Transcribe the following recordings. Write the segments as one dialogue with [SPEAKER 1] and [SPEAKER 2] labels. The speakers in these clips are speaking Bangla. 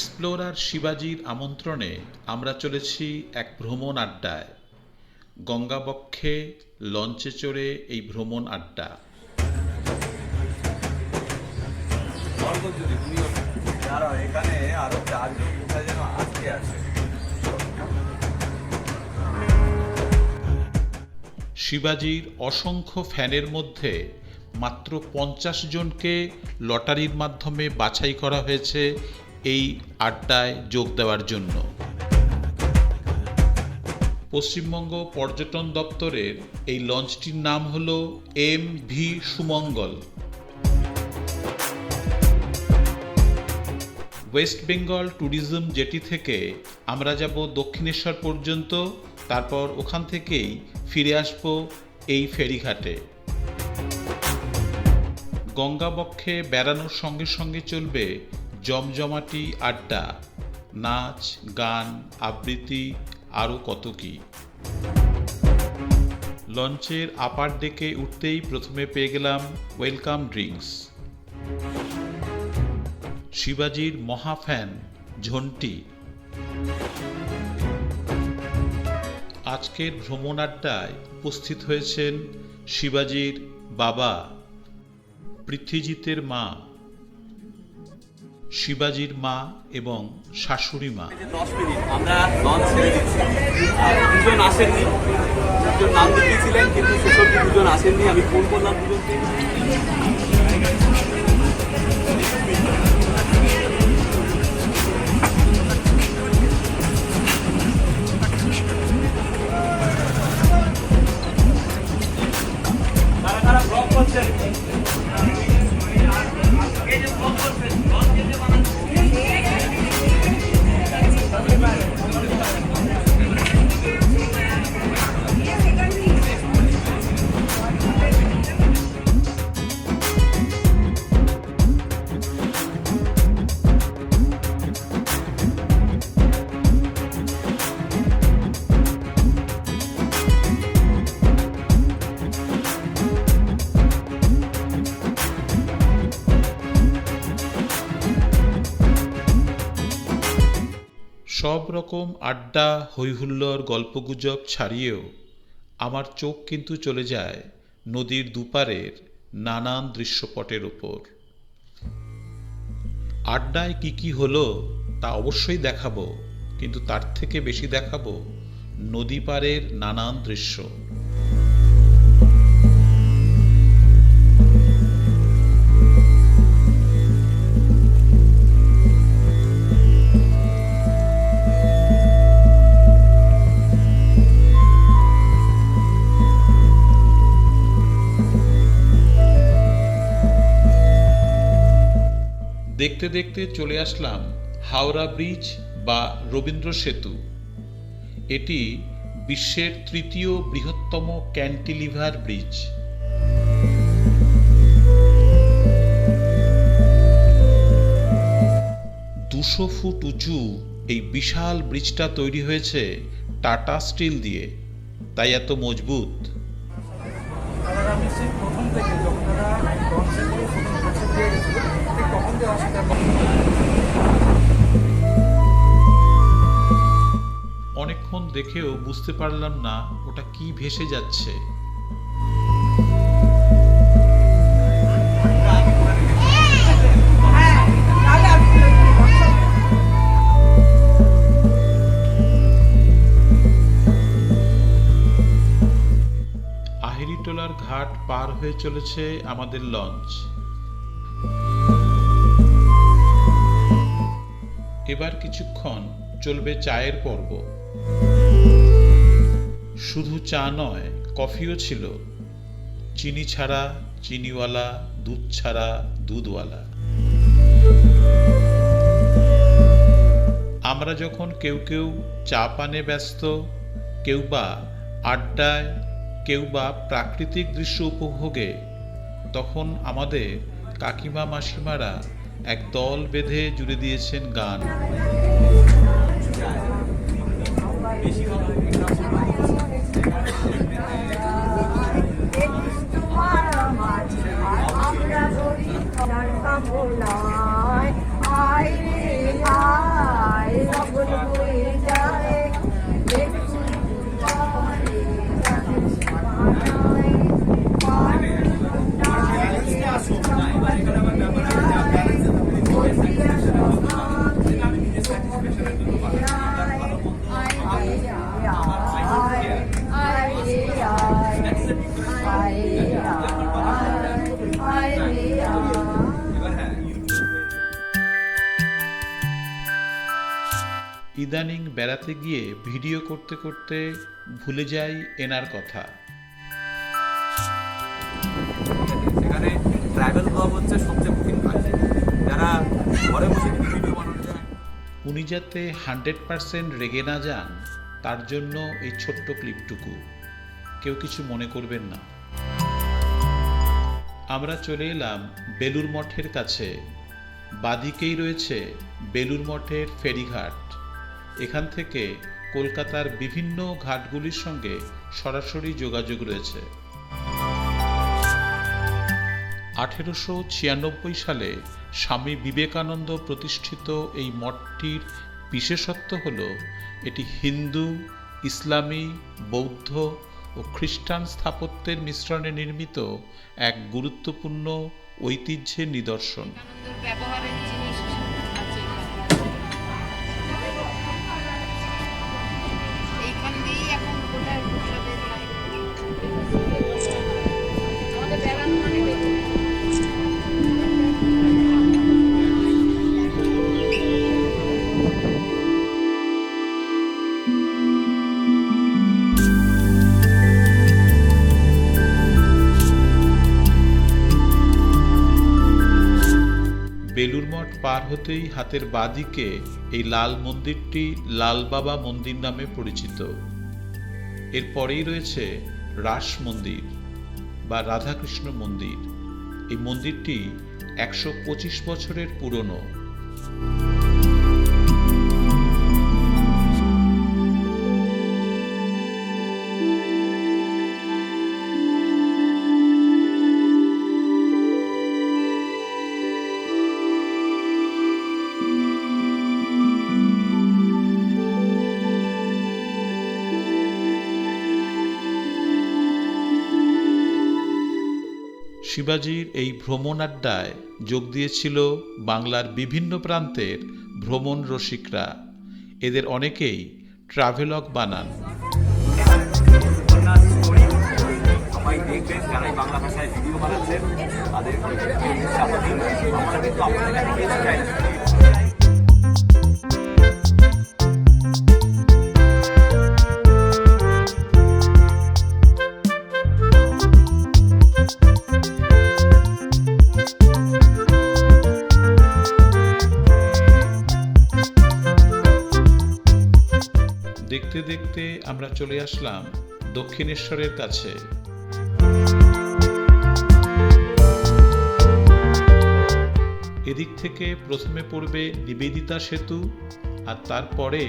[SPEAKER 1] এক্সপ্লোরার শিবাজির আমন্ত্রণে আমরা চলেছি এক ভ্রমণ আড্ডায়। গঙ্গাবক্ষে লঞ্চে চড়ে এই ভ্রমণ আড্ডা।
[SPEAKER 2] এখানে আরও চারজন আছে
[SPEAKER 1] শিবাজির অসংখ্য ফ্যানের মধ্যে মাত্র পঞ্চাশ জনকে লটারির মাধ্যমে বাছাই করা হয়েছে এই আড্ডায় যোগ দেওয়ার জন্য। পশ্চিমবঙ্গ পর্যটন দপ্তরের এই লঞ্চটির নাম হল M V Sumangal. West Bengal tourism jetty থেকে আমরা যাব দক্ষিণেশ্বর পর্যন্ত, তারপর ওখান থেকেই ফিরে আসব এই ফেরিঘাটে। গঙ্গাবক্ষে বেড়ানোর সঙ্গে সঙ্গে চলবে জমজমাটি আড্ডা, নাচ, গান, আবৃত্তি, আরও কত কী। লঞ্চের আপার ডেকে উঠতেই প্রথমে পেয়ে গেলাম ওয়েলকাম ড্রিঙ্কস। শিবাজির মহাফ্যান ঝন্টি। আজকের ভ্রমণ আড্ডায় উপস্থিত হয়েছেন শিবাজির বাবা পৃথ্বীজিতের মা শিবাজির মা এবং শাশুড়ি মা।
[SPEAKER 2] আমরা দুজন আসেননি। দুজন নাম কিন্তু দুজন আসেননি? আমি ফোন করলাম দুজনকে।
[SPEAKER 1] রকম আড্ডা, হৈহুল্লোর, গল্পগুজব ছাড়িয়েও আমার চোখ কিন্তু চলে যায় নদীর দুপারের নানান দৃশ্যপটের ওপর। আড্ডায় কি কি হলো তা অবশ্যই দেখাবো, কিন্তু তার থেকে বেশি দেখাবো নদী পাড়ের নানান দৃশ্য। দেখতে দেখতে চলে আসলাম হাওড়া ব্রিজ বা রবীন্দ্র সেতু। এটি বিশ্বের তৃতীয় বৃহত্তম ক্যান্টিলিভার ব্রিজ। দুশো ফুট উঁচু এই বিশাল ব্রিজটা তৈরি হয়েছে টাটা স্টিল দিয়ে। তাই এত মজবুত
[SPEAKER 3] তারা আমি সেই প্রথম থেকে যখন তারা লঞ্চে করে প্রথম বছর দিয়ে গেছিল ঠিক তখন থেকে অস্বীকার
[SPEAKER 1] অনেকক্ষণ দেখেও বুঝতে পারলাম না ওটা কি ভেসে যাচ্ছে। আহিরিটোলার ঘাট পার হয়ে চলেছে আমাদের লঞ্চ। এবার কিছুক্ষণ চলবে চায়ের পর্ব। শুধু চা নয়, কফিও ছিল। চিনি ছাড়া চিনিওয়ালা, দুধ ছাড়া দুধওয়ালা। আমরা যখন কেউ কেউ চা পানে ব্যস্ত, কেউ বা আড্ডায়, কেউ বা প্রাকৃতিক দৃশ্য উপভোগে, তখন আমাদের কাকিমা, মাসিমারা এক দল বেঁধে জুড়ে দিয়েছেন গান। ইদানিং বেড়াতে গিয়ে ভিডিও করতে করতে ভুলে যাই এনার কথা।
[SPEAKER 2] সেখানে ট্রাভেল ব্লগ হচ্ছে সবচেয়ে কঠিন কাজ। যারা ঘরে বসে ভিডিও বানানো যায়।
[SPEAKER 1] উনি যাতে হান্ড্রেড পারসেন্ট রেগে না যান তার জন্য এই ছোট্ট ক্লিপটুকু। কেউ কিছু মনে করবেন না। আমরা চলে এলাম বেলুর মঠের কাছে। বাদিকেই রয়েছে বেলুর মঠের ফেরিঘাট। এখান থেকে কলকাতার বিভিন্ন ঘাটগুলির সঙ্গে সরাসরি যোগাযোগ রয়েছে। আঠেরোশো ছিয়ানব্বই সালে স্বামী বিবেকানন্দ প্রতিষ্ঠিত এই মঠটির বিশেষত্ব হল, এটি হিন্দু, ইসলামী, বৌদ্ধ ও খ্রিস্টান স্থাপত্যের মিশ্রণে নির্মিত এক গুরুত্বপূর্ণ ঐতিহ্যের নিদর্শন।
[SPEAKER 4] ব্যবহারের
[SPEAKER 1] পার হতেই হাতের বাদিকে এই লাল মন্দিরটি লাল বাবা মন্দির নামে পরিচিত। এরপরেই রয়েছে রাস মন্দির বা রাধাকৃষ্ণ মন্দির। এই মন্দিরটি একশো পঁচিশ বছরের পুরনো। শিবাজির এই ভ্রমণ আড্ডায় যোগ দিয়েছিল বাংলার বিভিন্ন প্রান্তের ভ্রমণ রসিকরা এদের অনেকেই ট্রাভেলগ বানান। দেখতে আমরা চলে আসলাম দক্ষিণেশ্বরের কাছে। এদিক থেকে প্রথমে পড়বে নিবেদিতা সেতু, আর তারপরে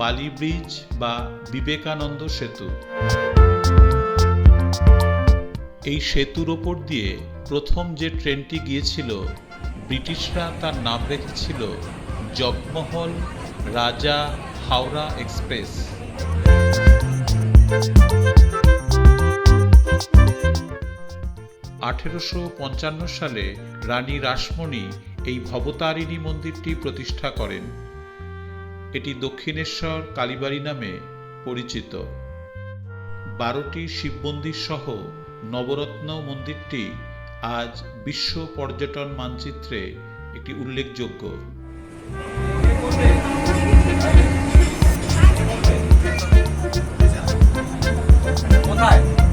[SPEAKER 1] বালি ব্রিজ বা বিবেকানন্দ সেতু। এই সেতুর ওপর দিয়ে প্রথম যে ট্রেনটি গিয়েছিল, ব্রিটিশরা তার নাম রেখেছিল জগমহল রাজা হাওড়া এক্সপ্রেস। আঠেরোশো পঞ্চান্ন সালে রানী রাসমণি এই ভবতারিণী মন্দিরটি প্রতিষ্ঠা করেন। এটি দক্ষিণেশ্বর কালীবাড়ি নামে পরিচিত। বারোটি শিব মন্দির সহ নবরত্ন মন্দিরটি আজ বিশ্ব পর্যটন মানচিত্রে একটি উল্লেখযোগ্য।
[SPEAKER 2] কোথায়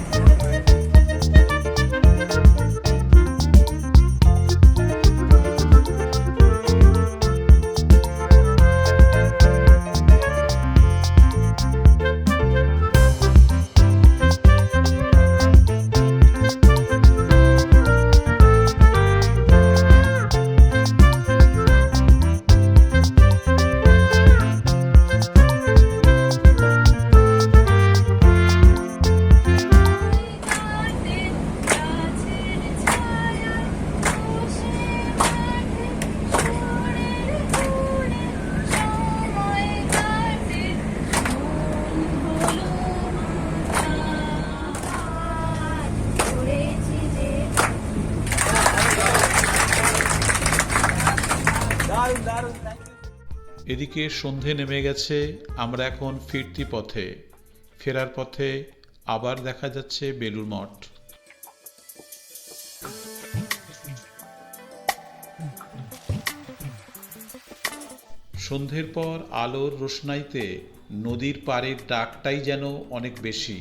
[SPEAKER 1] এদিকে সন্ধে নেমে গেছে, আমরা এখন ফিরতি পথে। ফেরার পথে আবার দেখা যাচ্ছে বেলুর মঠ। সন্ধ্যের পর আলোর রোশনাইতে নদীর পাড়ের ডাকটাই যেন অনেক বেশি।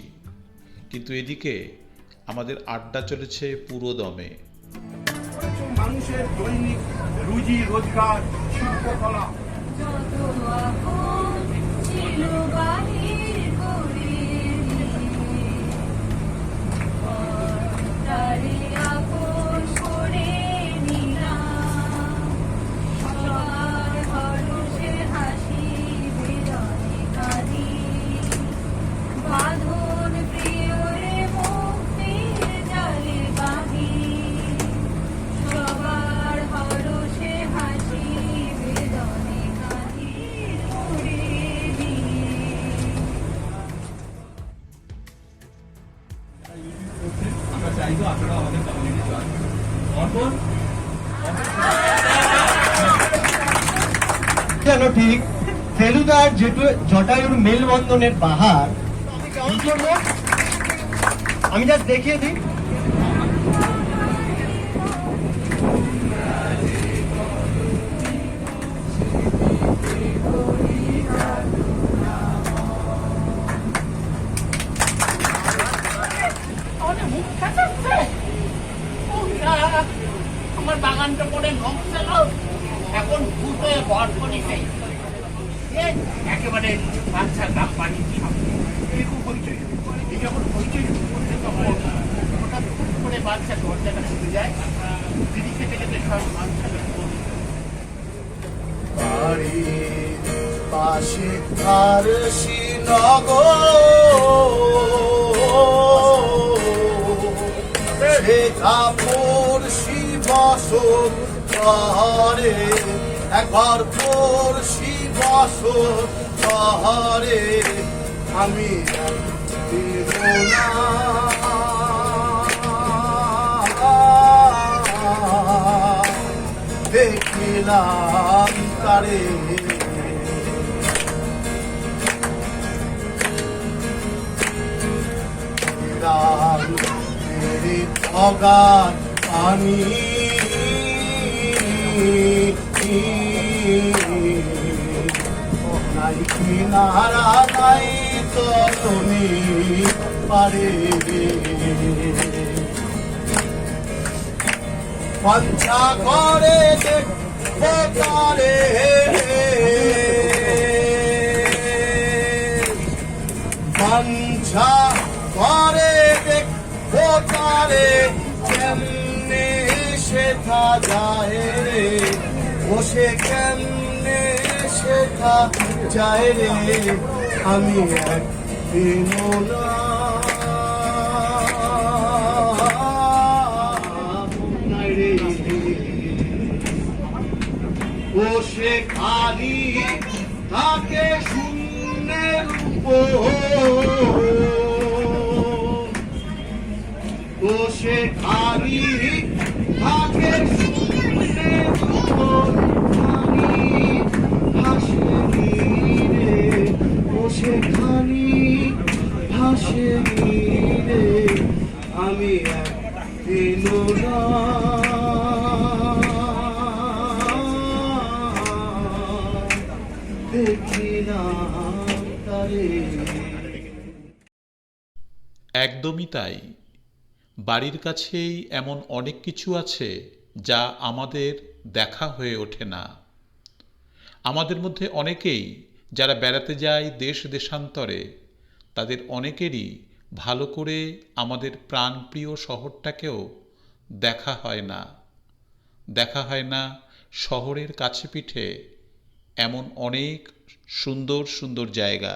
[SPEAKER 1] কিন্তু এদিকে আমাদের আড্ডা চলেছে পুরো দমে।
[SPEAKER 3] মানুষের দৈনিক রুজি, রোজগার, শিল্পকলা।
[SPEAKER 2] 들어오고
[SPEAKER 5] যেন ঠিক ফেলুদার যেটু জটায়ুর মেলবন্ধনের এই আমি জাস্ট দেখিয়ে দিই।
[SPEAKER 6] আমাদের মুখ খাচাচ্ছে আমার বাগানটা পরে নষ্ট এখন ভূতে বর করিছে। এ, একেবারে বাচ্চা গাপ বানিয়েছি এরকম হইচই। এই যখন হইচই শুরু করছে তখন হঠাৎ করে বাচ্চা দরজাটা খুলে যায়। দিদি খেতে খেতে সব
[SPEAKER 5] বাড়ির পাশে আর শ্রীনগর কাপড় শিবাস পাহাড়ে। একবার তোর শিবাস পাহাড়ে। আমি দেখিলাম তারে অগাধ পানি নাই কিনারা নাই তো তুমি পারে। পঞ্চা করে দেখব তারে পঞ্চা তারে কেমনে শেখা যায় রে? বসে কেমনে শেখা যায় রে? আমি রে ও সে খালি তাকে শূন্যের উপর ও
[SPEAKER 1] বাড়ির কাছেই এমন অনেক কিছু আছে যা আমাদের দেখা হয়ে ওঠে না। আমাদের মধ্যে অনেকেই যারা বেড়াতে যায় দেশ দেশান্তরে, তাদের অনেকেরই ভালো করে আমাদের প্রাণপ্রিয় শহরটাকেও দেখা হয় না। দেখা হয় না শহরের কাছে পিঠে এমন অনেক সুন্দর সুন্দর জায়গা।